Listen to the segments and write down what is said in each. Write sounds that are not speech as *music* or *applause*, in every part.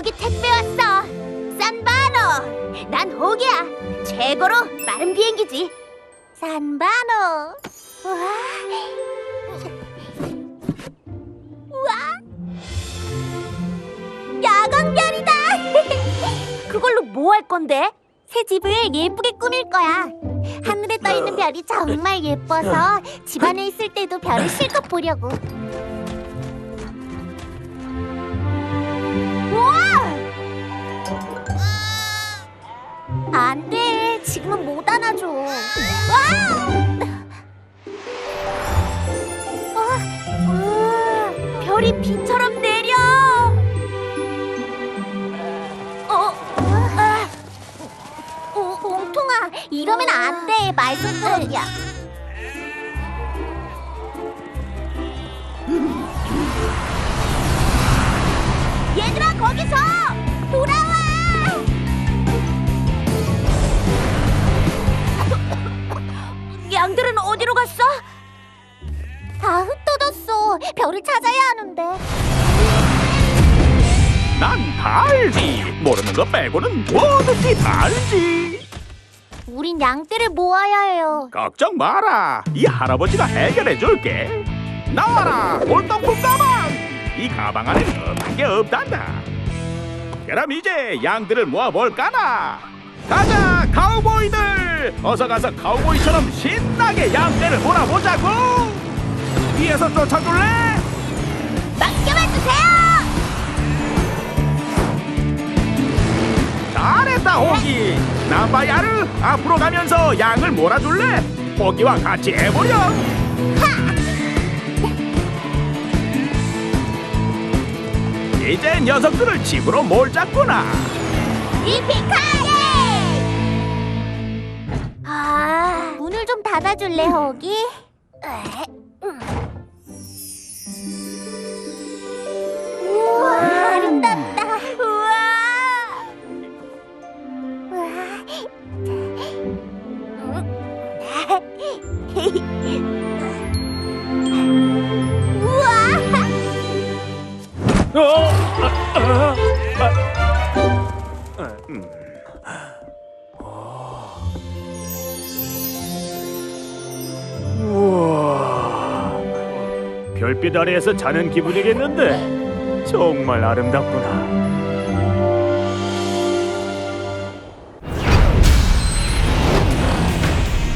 여기 택배 왔어. 산바노. 난 호기야. 최고로 빠른 비행기지. 산바노. 와. 우와. 야광별이다. *laughs* 그걸로 뭐 할 건데? 새 집을 예쁘게 꾸밀 거야. 하늘에 떠 있는 별이 정말 예뻐서 집 안에 있을 때도 별을 실컷 보려고. 돼. 지금은 못 안아줘. 와! 어, 우와, 별이 비처럼 내려. 어, 아. 어, 옹통아, 이러면 안 돼. 말썽꾸러기야. 다 흩어졌어. 별을 찾아야 하는데. 난 다 알지. 모르는 거 빼고는 뭐든지 다 알지. 우린 양떼를 모아야 해요. 걱정 마라. 이 할아버지가 해결해 줄게. 나와라, 골동품 가방. 이 가방 안에 없는 게 없단다. 그럼 이제 양들을 모아 볼까나. 가자, 카우보이들. 어서 가서 카우보이처럼 신나게 양떼를 몰아보자고. 뒤에서 쫓아줄래? 맡겨만 주세요. 잘했다 호기 남바야르 앞으로 가면서 양을 몰아줄래? 호기와 같이 해보렴 이제 녀석들을 집으로 몰자꾸나 이피카리! 아, 문을 좀 닫아줄래, 호기? 우와. 우와 별빛 아래에서 자는 기분이겠는데 정말 아름답구나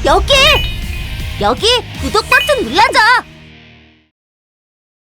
여기! 여기 구독 버튼 눌러줘!